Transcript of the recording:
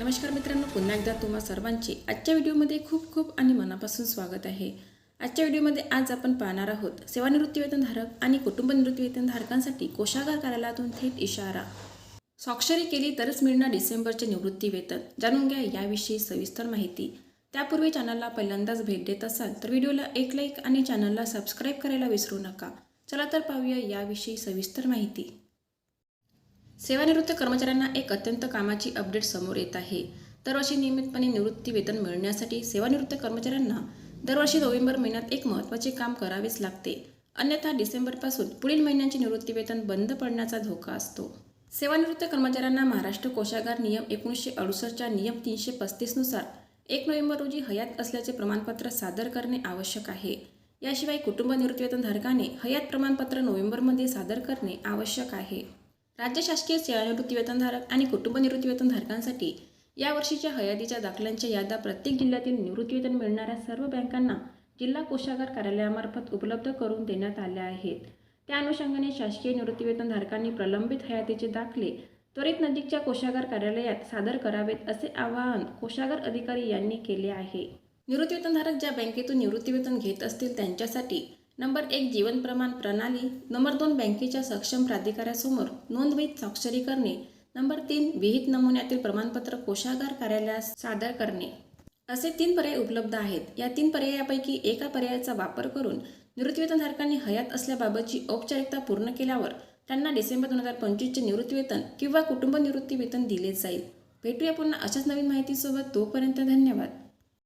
नमस्कार मित्रांनो पुन्हा एकदा तुम्हा सर्वांचे आजच्या व्हिडिओमध्ये खूप खूप आणि मनापासून स्वागत आहे. आजच्या व्हिडिओमध्ये आज आपण पाहणार आहोत सेवानिवृत्तीवेतनधारक आणि कुटुंब निवृत्तीवेतनधारकांसाठी कोशागार कार्यालयातून थेट इशारा. स्वाक्षरी केली तरच मिळणार डिसेंबरचे निवृत्तीवेतन जाणून घ्या याविषयी सविस्तर माहिती. त्यापूर्वी चॅनलला पहिल्यांदाच भेट देत असाल तर व्हिडिओला एक लाईक आणि चॅनलला सबस्क्राईब करायला विसरू नका. चला तर पाहूया याविषयी सविस्तर माहिती. सेवानिवृत्त कर्मचाऱ्यांना एक अत्यंत कामाची अपडेट समोर येत आहे. दरवर्षी नियमितपणे निवृत्ती वेतन मिळण्यासाठी सेवानिवृत्त कर्मचाऱ्यांना दरवर्षी नोव्हेंबर महिन्यात एक महत्त्वाचे काम करावेच लागते. अन्यथा डिसेंबरपासून पुढील महिन्यांचे निवृत्ती वेतन बंद पडण्याचा धोका असतो. सेवानिवृत्त कर्मचाऱ्यांना महाराष्ट्र कोशागार नियम एकोणीसशे अडुसष्टच्या नियम तीनशे पस्तीसनुसार एक नोव्हेंबर रोजी हयात असल्याचे प्रमाणपत्र सादर करणे आवश्यक आहे. याशिवाय कुटुंब निवृत्तीवेतनधारकाने हयात प्रमाणपत्र नोव्हेंबरमध्ये सादर करणे आवश्यक आहे. राज्य शासकीय सेवानिवृत्तीवेतनधारक आणि कुटुंब निवृत्तीवेतनधारकांसाठी या वर्षीच्या हयातीच्या दाखल्यांच्या याद्या प्रत्येक जिल्ह्यातील निवृत्तीवेतन मिळणाऱ्या सर्व बँकांना जिल्हा कोषागार कार्यालयामार्फत उपलब्ध करून देण्यात आल्या आहेत. त्या अनुषंगाने शासकीय निवृत्तीवेतनधारकांनी प्रलंबित हयातीचे दाखले त्वरित नजीकच्या कोषागार कार्यालयात सादर करावेत असे आवाहन कोषागार अधिकारी यांनी केले आहे. निवृत्तीवेतनधारक ज्या बँकेतून निवृत्तीवेतन घेत असतील त्यांच्यासाठी नंबर एक जीवन प्रमाण प्रणाली. नंबर दोन बँकेच्या सक्षम प्राधिकाऱ्यासमोर नोंदवहीत स्वाक्षरी करणे. नंबर तीन विहित नमुन्यातील प्रमाणपत्र कोषागार कार्यालयास सादर करणे. असे तीन पर्याय उपलब्ध आहेत. या तीन पर्यायापैकी एका पर्यायाचा वापर करून निवृत्तीवेतनधारकांनी हयात असल्याबाबतची औपचारिकता पूर्ण केल्यावर त्यांना डिसेंबर दोन हजार पंचवीसचे निवृत्तीवेतन किंवा कुटुंब निवृत्तीवेतन दिले जाईल. भेटूया पुन्हा अशाच नवीन माहितीसोबत तोपर्यंत धन्यवाद.